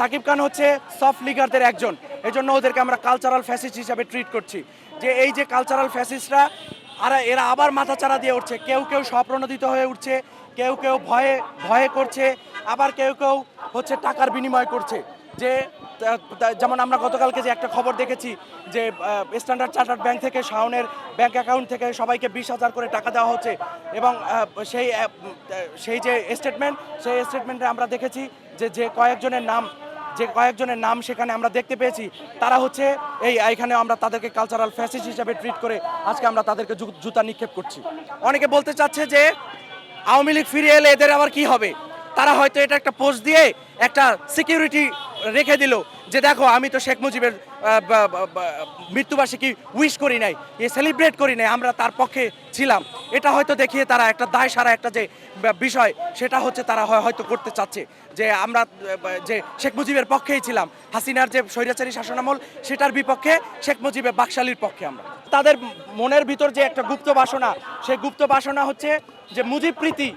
সাকিব খান হচ্ছে সফট লিগারদের একজন। এই জন্য ওদেরকে আমরা কালচারাল ফ্যাসিস্ট হিসাবে ট্রিট করছি। যে এই যে কালচারাল ফ্যাসিস্টরা আর, এরা আবার মাথাচাড়া দিয়ে উঠছে। কেউ কেউ স্বপ্রণোদিত হয়ে উঠছে, কেউ কেউ ভয়ে ভয়ে করছে, আবার কেউ কেউ হচ্ছে টাকার বিনিময় করছে। যে যেমন আমরা গতকালকে যে একটা খবর দেখেছি যে স্ট্যান্ডার্ড চার্টার্ড ব্যাংক থেকে শাওনের ব্যাংক অ্যাকাউন্ট থেকে সবাইকে বিশ হাজার করে টাকা দেওয়া হচ্ছে এবং সেই সেই যে স্টেটমেন্ট সেই স্টেটমেন্টে আমরা দেখেছি যে যে কয়েকজনের নাম যে কয়েকজনের নাম সেখানে আমরা দেখতে পেয়েছি, তারা হচ্ছে এই এখানে আমরা তাদেরকে কালচারাল ফ্যাসিস হিসাবে ট্রিট করে আজকে আমরা তাদেরকে জুতা নিক্ষেপ করছি। অনেকে বলতে চাচ্ছে যে আওয়ামী লীগ ফিরে এলে এদের আবার কি হবে? তারা হয়তো এটা একটা পোস্ট দিয়ে একটা সিকিউরিটি রেখে দিল যে দেখো, আমি তো শেখ মুজিবের মৃত্যুবার্ষিকী উইশ করি নাই, এ সেলিব্রেট করি নাই, আমরা তার পক্ষে ছিলাম। এটা হয়তো দেখিয়ে তারা একটা দায় সারা একটা যে বিষয়, সেটা হচ্ছে তারা হয়- হয়তো করতে চাচ্ছে। যে আমরা যে শেখ মুজিবের পক্ষেই ছিলাম, হাসিনার যে স্বৈরাচারী শাসনামল, সেটার বিপক্ষে শেখ মুজিবের বাকশালীর পক্ষে আমরা। তাদের মনের ভিতর যে একটা গুপ্ত বাসনা, সেই গুপ্ত বাসনা হচ্ছে যে মুজিব প্রীতি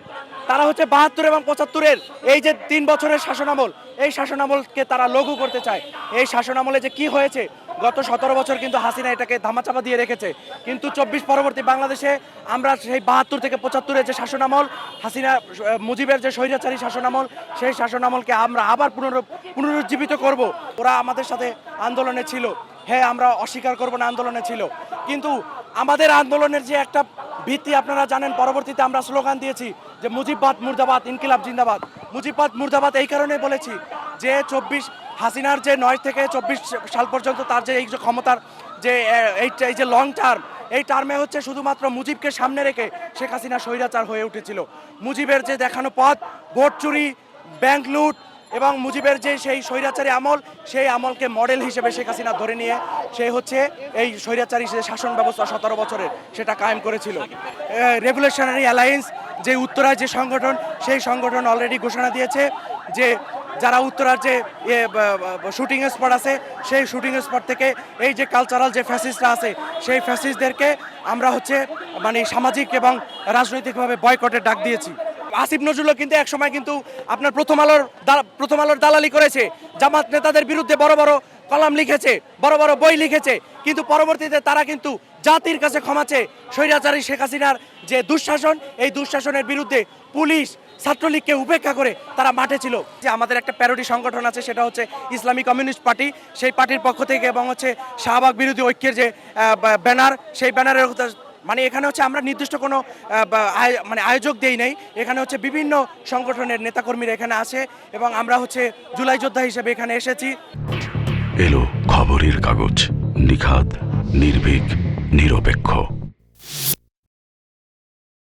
তারা হচ্ছে বাহাত্তর এবং পঁচাত্তরের এই যে তিন বছরের শাসনামল, এই শাসনামলকে তারা লঘু করতে চায়। এই শাসনামলে যে কি হয়েছে, গত সতেরো বছর কিন্তু হাসিনা এটাকে ধামাচাপা দিয়ে রেখেছে। কিন্তু চব্বিশ পরবর্তী বাংলাদেশে আমরা সেই বাহাত্তর থেকে পঁচাত্তরের যে শাসনামল, হাসিনা মুজিবের যে স্বৈরাচারী শাসনামল, সেই শাসনামলকে আমরা আবার পুনর, পুনরুজ্জীবিত করব। ওরা আমাদের সাথে আন্দোলনে ছিল। হ্যাঁ আমরা অস্বীকার করব না আন্দোলনে ছিল। কিন্তু আমাদের আন্দোলনের যে একটা ভিত্তি আপনারা জানেন, পরবর্তীতে আমরা স্লোগান দিয়েছি যে মুজিববাদ মুর্দাবাদ, ইনকিলাব জিন্দাবাদ। মুজিববাদ মুর্দাবাদ এই কারণে বলেছি যে চব্বিশ হাসিনার যে নয় থেকে চব্বিশ সাল পর্যন্ত তার যে এই যে ক্ষমতার যে এই যে লং টার্ম এই টার্মে হচ্ছে শুধুমাত্র মুজিবকে সামনে রেখে শেখ হাসিনা স্বৈরাচার হয়ে উঠেছিল। মুজিবের যে দেখানো পথ, ভোট চুরি ব্যাংক লুট এবং মুজিবের যে সেই স্বৈরাচারী আমল, সেই আমলকে মডেল হিসেবে শেখ হাসিনা ধরে নিয়ে সে হচ্ছে এই স্বৈরাচারী যে শাসন ব্যবস্থা সতেরো বছরের, সেটা কায়েম করেছিল। রেভলিউশনারি অ্যালায়েন্স যে উত্তরায় যে সংগঠন, সেই সংগঠন অলরেডি ঘোষণা দিয়েছে যে যারা উত্তরার যে শুটিং স্পট আছে, সেই শুটিং স্পট থেকে এই যে কালচারাল যে ফ্যাসিস্টরা আছে, সেই ফ্যাসিস্টদেরকে আমরা হচ্ছে মানে সামাজিক এবং রাজনৈতিকভাবে বয়কটের ডাক দিয়েছি। আসিফ নজরুলও কিন্তু এক সময় কিন্তু আপনার প্রথম আলোর প্রথম আলোর দালালি করেছে। জামাত নেতাদের বিরুদ্ধে বড় বড় কলাম লিখেছে, বড় বড় বই লিখেছে, কিন্তু পরবর্তীতে তারা কিন্তু জাতির কাছে ক্ষমাছে স্বৈরাচারী শেখ হাসিনার যে দুঃশাসন, এই দুঃশাসনের বিরুদ্ধে পুলিশ ছাত্রলীগকে উপেক্ষা করে তারা মাঠে ছিল। যে আমাদের একটা প্যারোডি সংগঠন আছে, সেটা হচ্ছে ইসলামী কমিউনিস্ট পার্টি। সেই পার্টির পক্ষ থেকে এবং হচ্ছে শাহবাগ বিরোধী ঐক্যের যে ব্যানার, সেই ব্যানারের মানে এখানে হচ্ছে আমরা নির্দিষ্ট কোনো মানে আয়োজক দেই নাই। এখানে হচ্ছে বিভিন্ন সংগঠনের নেতাকর্মীরা এখানে আসে এবং আমরা হচ্ছে জুলাই যোদ্ধা হিসেবে এখানে এসেছি। এলো খবরের কাগজ, নিখাদ, নির্ভীক, নিরপেক্ষ।